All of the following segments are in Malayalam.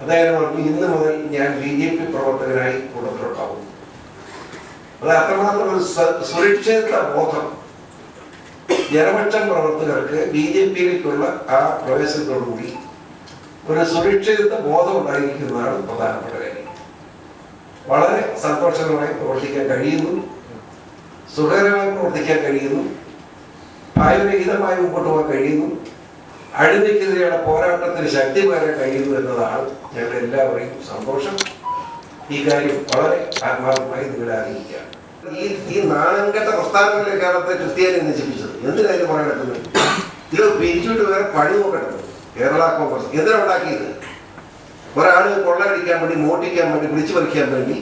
അദ്ദേഹം പറഞ്ഞു ഇന്ന് മുതൽ ഞാൻ ബി ജെ പി പ്രവർത്തകനായി കൂടത്തിലുണ്ടാവും അത് അത്രമാത്രം ഒരു സുരക്ഷിത ബോധം. ജനപക്ഷം പ്രവർത്തകർക്ക് ബി ജെ പിയിലേക്കുള്ള ആ പ്രവേശനത്തോടുകൂടി ഒരു സുരക്ഷിത ബോധം ഉണ്ടായിരിക്കുന്നതാണ് പ്രധാനപ്പെട്ട കാര്യം. വളരെ സന്തോഷകരമായി പ്രവർത്തിക്കാൻ കഴിയുന്നു. സുഖകരമായി പ്രവർത്തിക്കാൻ കഴിയുന്നു. ഭയരഹിതമായി മുമ്പോട്ട് പോകാൻ കഴിയുന്നു. അഴിമതിക്കെതിരെയുള്ള പോരാട്ടത്തിന് ശക്തി വരെ കഴിയുന്നു എന്നതാണ് ഞങ്ങൾ എല്ലാവരെയും സന്തോഷം. ഈ കാര്യം വളരെ ആത്മാർത്ഥമായി നിങ്ങളെ അറിയിക്കുകയാണ്. ഈ ഈ നാണംകെട്ട പ്രസ്ഥാനങ്ങളിലെ കേരളത്തെ ക്രിസ്ത്യാനി നശിപ്പിച്ചത് എന്തിനായാലും പറയാൻ നടക്കുന്നത് ഇത് പിരിച്ചുവിട്ട് വേറെ പണി നോക്കണം കേരള കോൺഗ്രസ്. എന്തിനാ ഉണ്ടാക്കിയത്? ഒരാൾ കൊള്ളയടിക്കാൻ വേണ്ടി മോട്ടിക്കാൻ വേണ്ടി പിടിച്ചു പറിക്കാൻ വേണ്ടി.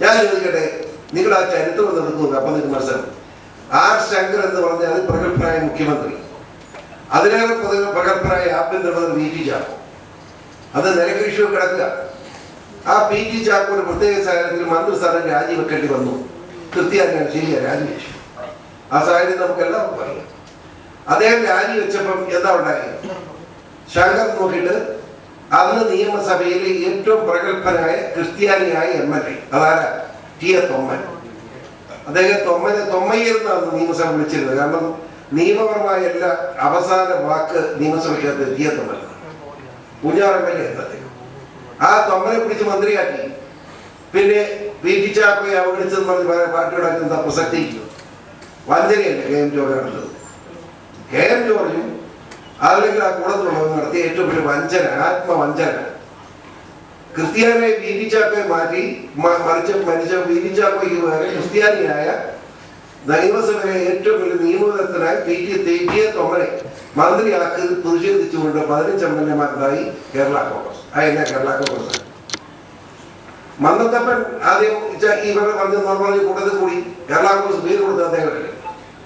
ഞാൻ ചോദിക്കട്ടെ നിങ്ങൾ ആ ചരിത്രം ഒന്ന് അപ്പൊ നിങ്ങൾക്ക് മനസ്സിലാവും. ആർ ശങ്കർ എന്ന് പറഞ്ഞാൽ പ്രഗത്ഭനായ മുഖ്യമന്ത്രി. അതിലേറെ പ്രഗത്ഭരായ ആഭ്യന്തരമന്ത്രി വി ടി ചാക്കോ. അത് നിലകൃഷി കിടക്കുക. ആ പി ടി ചാക്കോ പ്രത്യേക സാഹചര്യത്തിൽ മന്ത്രിസ്ഥാനം രാജിവെക്കേണ്ടി വന്നു. തൃപ്തിയാക്കാൻ ശരിയാ രാജിവെച്ചു ആ സാഹചര്യം നമുക്ക് എല്ലാവർക്കും അറിയാം. അദ്ദേഹം രാജിവെച്ചപ്പം എന്താ ഉണ്ടായി ശങ്കർ നോക്കിയിട്ട് അന്ന് നിയമസഭയിലെ ഏറ്റവും പ്രഗത്ഭനായ ക്രിസ്ത്യാനിയായ എം എൽ എ അതാരാ? T A Thomman. അദ്ദേഹം തൊമ്മനെ തൊമ്മയ്യർ എന്നാണ് നിയമസഭ വിളിച്ചിരുന്നത്. കാരണം നിയമപരമായ എല്ലാ അവസാന വാക്ക് നിയമസഭയ്ക്കകത്ത് ടി എ തൊമ്മൻ കുഞ്ഞാർ എം എൽ എ അദ്ദേഹം ആ തൊമ്മനെ പിടിച്ച് മന്ത്രിയാക്കി. പിന്നെ പി ടി ചാക്കോയെ അവഗണിച്ചെന്ന് പറഞ്ഞ് പാർട്ടിയുടെ എന്താ പ്രസക്തി വഞ്ചനയല്ല കെ എം ജോർജാണുള്ളത്? കെ എം ജോർജും അല്ലെങ്കിൽ ആ കൂടത്തിലുള്ളവർ നടത്തിയ ഏറ്റവും വലിയ വഞ്ചന ആത്മവഞ്ചന. ക്രിസ്ത്യാനിയെ വീതിച്ചാക്കോയെ മാറ്റി മറിച്ച് മരിച്ച വീതിച്ചാക്കോയ്ക്ക് പകരം ക്രിസ്ത്യാനിയായ നിയമസഭയിലെ ഏറ്റവും വലിയ നിയമവിദഗ്ധനായി പി ടി തേറ്റിയെ തൊമ്മനെ മന്ത്രിയാക്കി പ്രതിഷേധിച്ചുകൊണ്ട് പതിനഞ്ച് എം എൽ എമാരുണ്ടായി കേരള കോൺഗ്രസ് ആ എന്നാ കേരള കോൺഗ്രസ്. മന്ദത്തപ്പൻ ആദ്യം ഇവരുടെ പറഞ്ഞ പറഞ്ഞ കൂട്ടത്തിൽ കൂടി കേരള കോൺഗ്രസ് പേര് കൊടുത്ത അദ്ദേഹമല്ലേ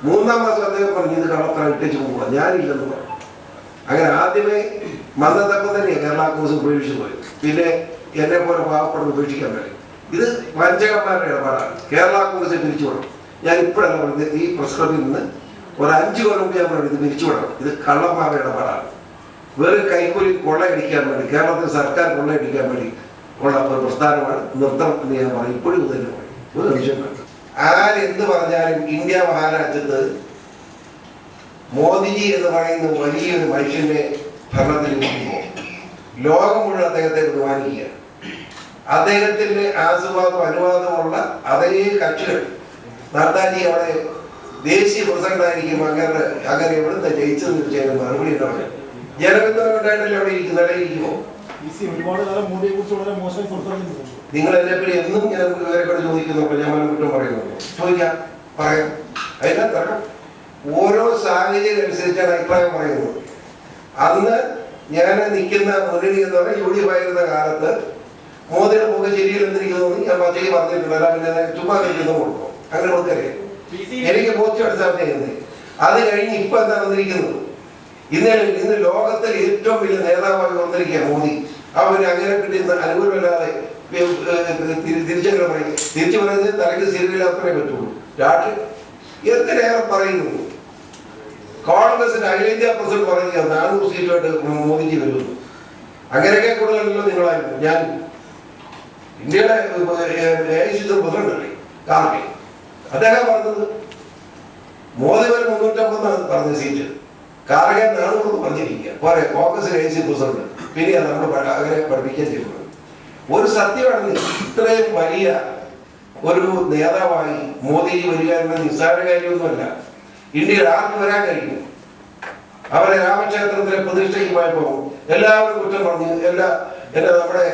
മൂന്നാം മാസം അദ്ദേഹം പറഞ്ഞു ഇത് കള്ളത്തറ ഇട്ടേച്ച് പോകുക ഞാനില്ലെന്ന് പറഞ്ഞു. അങ്ങനെ ആദ്യമേ മന്ദത്തപ്പൻ തന്നെ കേരള കോൺഗ്രസ് ഉപേക്ഷിച്ചു പോയി പിന്നെ എന്നെ പോലെ പാവപ്പെട്ട് ഉപേക്ഷിക്കാൻ പറ്റും ഇത് വഞ്ചകന്മാരുടെ ഇടപാടാണ്. കേരള കോൺഗ്രസ് പിരിച്ചു വിടണം ഞാൻ ഇപ്പോഴല്ല പറയുന്നത് ഈ പ്രസ് ക്ലബിൽ നിന്ന് ഒരു അഞ്ച് കൊല്ലം മുമ്പ് ഞാൻ പറഞ്ഞു ഇത് ഇത് കള്ളന്മാരുടെ ഇടപാടാണ് വെറും കൈക്കൂലി കൊള്ളയടിക്കാൻ വേണ്ടി കേരളത്തിൽ സർക്കാർ കൊള്ളയടിക്കാൻ വേണ്ടി ഉള്ള ഒരു പ്രസ്ഥാനമാണ് നൃത്തം എന്ന് ഞാൻ പറയും. ഇപ്പോഴും തന്നെ ആരെന്ത് പറഞ്ഞാലും ഇന്ത്യ മഹാരാജ്യത്ത് മോദിജി എന്ന് പറയുന്ന വലിയൊരു മനുഷ്യന്റെ ഭരണത്തിൽ ലോകം മുഴുവൻ അദ്ദേഹത്തെ ബഹുമാനിക്കുകയാണ്. അദ്ദേഹത്തിന്റെ ആസ്വാദം അനുവാദമുള്ള അതേ കക്ഷികൾ നദ്ദാജി അവിടെ ദേശീയ പ്രസിഡന്റായിരിക്കും. അങ്ങനെ അങ്ങനെ എവിടുന്ന് ജയിച്ചതെന്ന് ചോദിച്ചാൽ മറുപടി ഉണ്ടാവില്ല ഉണ്ടായിട്ടല്ലേ അവിടെ ഇരിക്കുന്ന ഇരിക്കുമോ? നിങ്ങൾ എന്നെപ്പറ്റി എന്നും ഞാൻ ഇവരെക്കൂടെ ചോദിക്കുന്നുണ്ടോ ഞാൻ കുറ്റം പറയുന്നുണ്ട് ചോദിക്കാം പറയാം. അതിനാ തർക്കം ഓരോ സാഹചര്യം അനുസരിച്ചാണ് അഭിപ്രായം പറയുന്നത്. അന്ന് ഞാൻ നിൽക്കുന്ന മുന്നണി എന്ന് പറഞ്ഞാൽ യു ഡി എഫ് ആയിരുന്ന കാലത്ത് മോദിയുടെ മുഖം എന്തിരിക്കുന്നു ഞാൻ പച്ചയ്ക്ക് പറഞ്ഞിട്ടുണ്ട്. അല്ല പിന്നെ ചുമ്മാ നിൽക്കുന്ന കൊടുക്കും അങ്ങനെ കൊടുക്കറിയാം എനിക്ക് ബോധ്യം അടിസ്ഥാനം ചെയ്യുന്നത് അത് കഴിഞ്ഞ് ഇപ്പൊ എന്താ വന്നിരിക്കുന്നത് ഇന്ന് ഇന്ന് ലോകത്തിൽ ഏറ്റവും വലിയ നേതാവായി വന്നിരിക്കുക മോദി അവർ അങ്ങനെ കിട്ടിയിരുന്ന അനുകൂലമല്ലാതെ തിരിച്ചങ്ങനെ പറയും തിരിച്ചു പറയുന്നത് തലയ്ക്ക് ശരിയില്ലാത്തവരെ പറ്റുള്ളൂ രാഷ്ട്രീയ എന്തിനേറെ പറയുന്നു കോൺഗ്രസിന്റെ അഖിലേന്ത്യാ പ്രസിഡന്റ് പറയുക നാനൂറ് സീറ്റുമായിട്ട് മോദിജി വരുന്നു അങ്ങനെയൊക്കെ കൂടുതലല്ലോ നിങ്ങളായിരുന്നു ഞാൻ ഇന്ത്യയുടെ എ ഐ സി പ്രസിഡന്റ് അല്ലേ കാർഗെ അദ്ദേഹം പറഞ്ഞത് മോദി വരെ മുന്നൂറ്റമ്പതാണ് പറഞ്ഞ സീറ്റ് കാർഗെ നാനൂറ് പറഞ്ഞിരിക്കുക. പോരെ കോൺഗ്രസ് എ പ്രസിഡന്റ്. പിന്നെ നമ്മൾ അവരെ പഠിപ്പിക്കാൻ ചെയ്യുന്നത് ഒരു സത്യമാണ് ഇത്രയും വലിയ ഒരു നേതാവായി മോദി വരിക എന്ന നിസ്സാര കാര്യമൊന്നുമല്ല. ഇന്ത്യയിൽ ആർക്ക് വരാൻ കഴിയും? അവരെ രാമക്ഷേത്രത്തിലെ പ്രതിഷ്ഠയ്ക്ക് പോയപ്പോൾ എല്ലാവരും കുറ്റം പറഞ്ഞു. എല്ലാ എല്ലാ നമ്മുടെ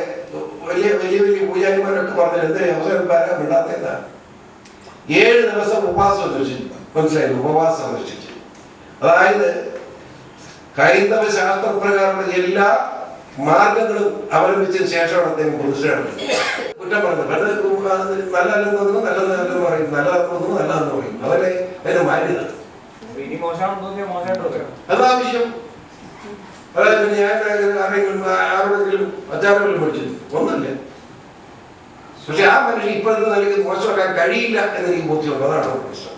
വലിയ വലിയ വലിയ പൂജാരിമാരൊക്കെ പറഞ്ഞു എന്തേ അവസരം വരാൻ വിടാത്തേതാണ് ഏഴ് ദിവസം ഉപവാസം അനുഷ്ഠിച്ചു മനസ്സിലായി? ഉപവാസം അനുഷ്ഠിച്ചു അതായത് ഹൈന്ദവ ശാസ്ത്രപ്രകാരമുള്ള എല്ലാ മാർഗങ്ങളും അവലംബിച്ചതിന് ശേഷമാണ് അദ്ദേഹം പ്രതിഷ്ഠയാണ് കുറ്റം പറഞ്ഞത്. നല്ല നല്ലതെന്ന് തോന്നുന്നു നല്ലത് നല്ലതെന്ന് പറയും നല്ലതെന്ന് തോന്നുന്നു നല്ലതെന്ന് പറയും അവരെ അതിന് മാന്യത. അതാവശ്യം അതായത് ഞാൻ ആരെങ്കിലും ആരോടെങ്കിലും അച്ചാറുകളും പഠിച്ചു ഒന്നല്ല പക്ഷെ ആ മനുഷ്യൻ ഇപ്പോഴത്തെ നിലയ്ക്ക് മോശമാക്കാൻ കഴിയില്ല എന്നെനിക്ക് ബോധ്യമുണ്ട് അതാണ് പ്രശ്നം.